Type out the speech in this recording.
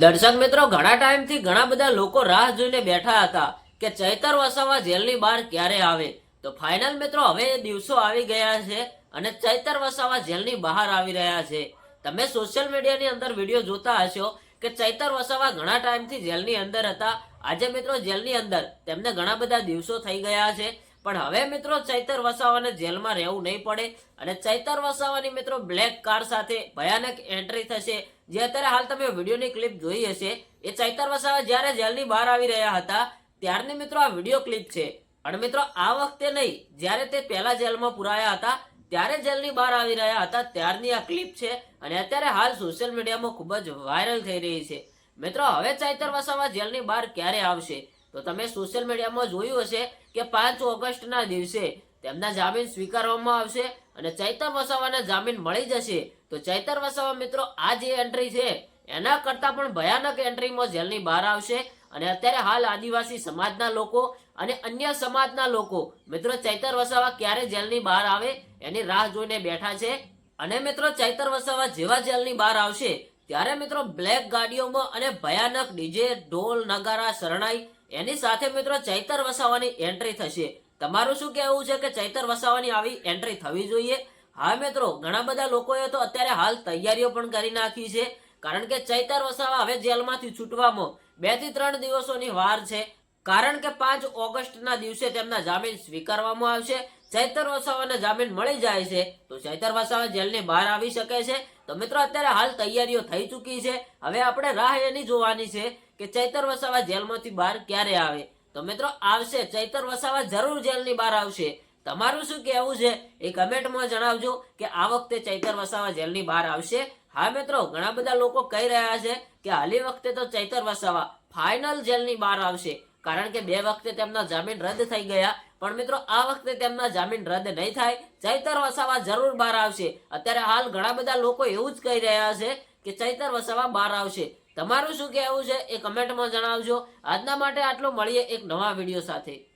દર્શક મિત્રો, ઘણા ટાઈમથી ઘણા બધા લોકો રાહ જોઈને બેઠા હતા કે ચૈતર વસાવા જેલની બહાર ક્યારે આવે. તો ફાઇનલ મિત્રો, હવે એ દિવસો આવી ગયા છે અને ચૈતર વસાવા જેલની બહાર આવી રહ્યા છે. તમે સોશિયલ મીડિયાની અંદર વીડિયો જોતા હશો કે ચૈતર વસાવા ઘણા ટાઈમથી જેલની અંદર હતા. આજે મિત્રો, જેલની અંદર તેમને ઘણા બધા દિવસો થઈ ગયા છે. પણ હવે મિત્રો ચૈતર વસાવાને જેલમાં રહેવું નહીં પડે અને ચૈતર વસાવાની મિત્રો બ્લેક કાર સાથે ભયાનક એન્ટ્રી થશે. જે અત્યારે હાલ તમે વિડીયોની ક્લિપ જોઈ હશે. એ ચૈતર વસાવા જ્યારે જેલની બહાર આવી રહ્યા હતા, ત્યારની મિત્રો આ વીડિયો ક્લિપ છે. અને મિત્રો આ વખતે નહીં, જ્યારે તે પહેલા જેલમાં પુરાયા હતા, ત્યારે જેલની બહાર આવી રહ્યા હતા, ત્યારની આ ક્લિપ છે. અને અત્યારે હાલ સોશિયલ મીડિયામાં ખૂબ જ વાયરલ થઈ રહી છે. મિત્રો હવે ચૈતર વસાવા જેલની બહાર ક્યારે આવશે? તો તમે સોશિયલ મીડિયામાં જોયું હશે કે પાંચ ઓગસ્ટના દિવસે તેમના જામીન સ્વીકારવામાં આવશે અને ચૈતર વસાવાને જામીન મળી જશે. તો ચૈતર વસાવા મિત્રો, આ જે એન્ટ્રી છે, એના કરતાં પણ ભયાનક એન્ટ્રીમાં જેલની બહાર આવશે અને અત્યારે હાલ આદિવાસી સમાજના લોકો અને અન્ય સમાજના લોકો, મિત્રો, ચૈતર વસાવા ક્યારે જેલની બહાર આવે એની રાહ જોઈને બેઠા છે. અને મિત્રો, ચૈતર વસાવા જેવા જેલની બહાર આવશે, ત્યારે મિત્રો, બ્લેક ગાડીઓમાં અને ભયાનક ડીજે, ઢોલ, નગારા, શરણાઈ એની સાથે મિત્રો ચૈતર વસાવાની એન્ટ્રી થશે. તમારું શું કહેવું છે કે ચૈતર વસાવાની આવી એન્ટ્રી થવી જોઈએ? હા મિત્રો, ઘણા બધા લોકોએ તો અત્યારે હાલ તૈયારીઓ પણ કરી નાખી છે. કારણ કે ચૈતર વસાવા હવે જેલમાંથી છૂટવામાં બેથી ત્રણ દિવસોની વાર છે. કારણ કે પાંચ ઓગસ્ટના દિવસે તેમના જામીન સ્વીકારવામાં આવશે. ચૈતર વસાવાને જામીન મળી જાય છે. તો ચૈતર વસાવા જેલની બહાર આવી શકે છે. તો મિત્રો, અત્યારે હાલ તૈયારીઓ થઈ ચૂકી છે. હવે આપણે રાહ એની જોવાની છે કે ચૈતર વસાવા જેલમાંથી બહાર ક્યારે આવે. તો મિત્રો, આવશે. ચૈતર વસાવા જરૂર જેલની બહાર આવશે. તમારું શું કહેવું છે? એ કમેન્ટમાં જણાવજો કે આ વખતે ચૈતર વસાવા જેલની બહાર આવશે. હા, મિત્રો, ઘણા બધા લોકો કહી રહ્યા છે કે હાલી વખતે તો ચૈતર વસાવા ફાઇનલ જેલની બહાર આવશે. કારણ કે બે વખતે તેમના જામીન રદ થઈ ગયા. પણ મિત્રો, આ વખતે તેમના જામીન રદ નહીં થાય. ચૈતર વસાવા જરૂર બહાર આવશે. અત્યારે હાલ ઘણા બધા લોકો એવું જ કહી રહ્યા છે કે ચૈતર વસાવા બહાર આવશે. તમારું શું કહેવું છે એ કમેન્ટમાં જણાવજો. આજના માટે આટલું. મળીએ એક નવા વીડિયો સાથે.